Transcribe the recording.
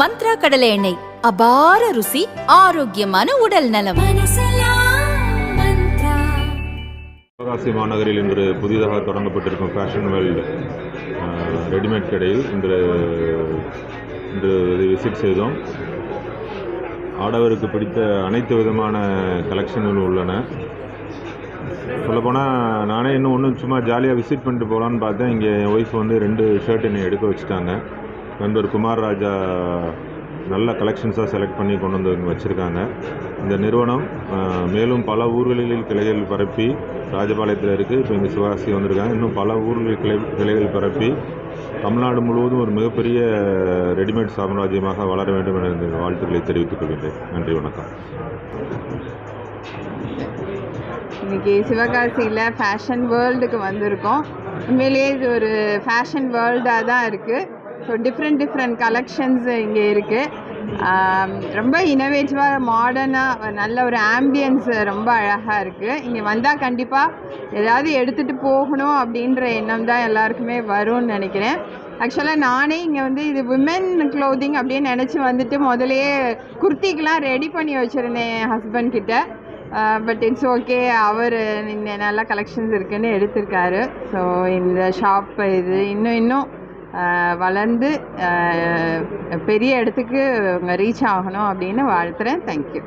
மந்த்ரா கடலை எண்ணெய். அபார ருசி ஆரோக்கியமான உடல் நலம். சிவகாசி மாநகரில் இன்று புதிதாக தொடங்கப்பட்டிருக்கும் ஃபேஷன் வேர்ல்டு ரெடிமேட் கடையில் இன்று இன்று இதை விசிட் செய்தோம். ஆடவருக்கு பிடித்த அனைத்து விதமான கலெக்ஷன்களும் உள்ளன. சொல்லப்போனால் நானே இன்னும் ஒன்றும் சும்மா ஜாலியாக விசிட் பண்ணிட்டு போகலான்னு பார்த்தேன். இங்கே என் ஒய்ஃப் வந்து ரெண்டு ஷர்ட் என்னை எடுக்க வச்சுட்டாங்க. நண்பர் குமார் ராஜா நல்ல கலெக்ஷன்ஸாக செலக்ட் பண்ணி கொண்டு வந்து இங்கே வச்சுருக்காங்க. இந்த நிறுவனம் மேலும் பல ஊர்களில் கிளைகள் பரப்பி ராஜபாளையத்தில் இருக்குது இப்போ இங்கே சிவகாசி வந்திருக்காங்க. இன்னும் பல ஊர்களில் கிளை கிளைகள் பரப்பி தமிழ்நாடு முழுவதும் ஒரு மிகப்பெரிய ரெடிமேட் சாம்ராஜ்யமாக வளர வேண்டும் என வாழ்த்துக்களை தெரிவித்துக் கொள்கின்றேன். நன்றி வணக்கம். இன்றைக்கி சிவகாசியில் ஃபேஷன் வேர்ல்டுக்கு வந்திருக்கோம். உண்மையிலேயே இது ஒரு ஃபேஷன் வேர்ல்டாக தான் இருக்குது ஸோ டிஃப்ரெண்ட் டிஃப்ரெண்ட் கலெக்ஷன்ஸ் இங்கே இருக்குது um, ரொம்ப இனோவேட்டிவாக மாடர்னாக நல்ல ஒரு ஆம்பியன்ஸ் ரொம்ப அழகாக இருக்குது இங்கே வந்தால் கண்டிப்பாக ஏதாவது எடுத்துகிட்டு போகணும் அப்படின்ற எண்ணம் தான் எல்லாருக்குமே வரும்னு நினைக்கிறேன். ஆக்சுவலாக நானே இங்கே வந்து இது விமென் க்ளோதிங் அப்படின்னு நினச்சி வந்துட்டு முதலையே குர்த்திக்கெலாம் ரெடி பண்ணி வச்சுருந்தேன் என் ஹஸ்பண்ட் கிட்ட. பட் இட்ஸ் ஓகே அவர் இந்த கலெக்ஷன்ஸ் இருக்குன்னு எடுத்திருக்காரு. ஸோ இந்த ஷாப் இது இன்னும் இன்னும் வளர்ந்து பெரிய இடத்துக்கு ரீச் ஆகணும் அப்படின்னு வாழ்த்துறேன். தேங்க்யூ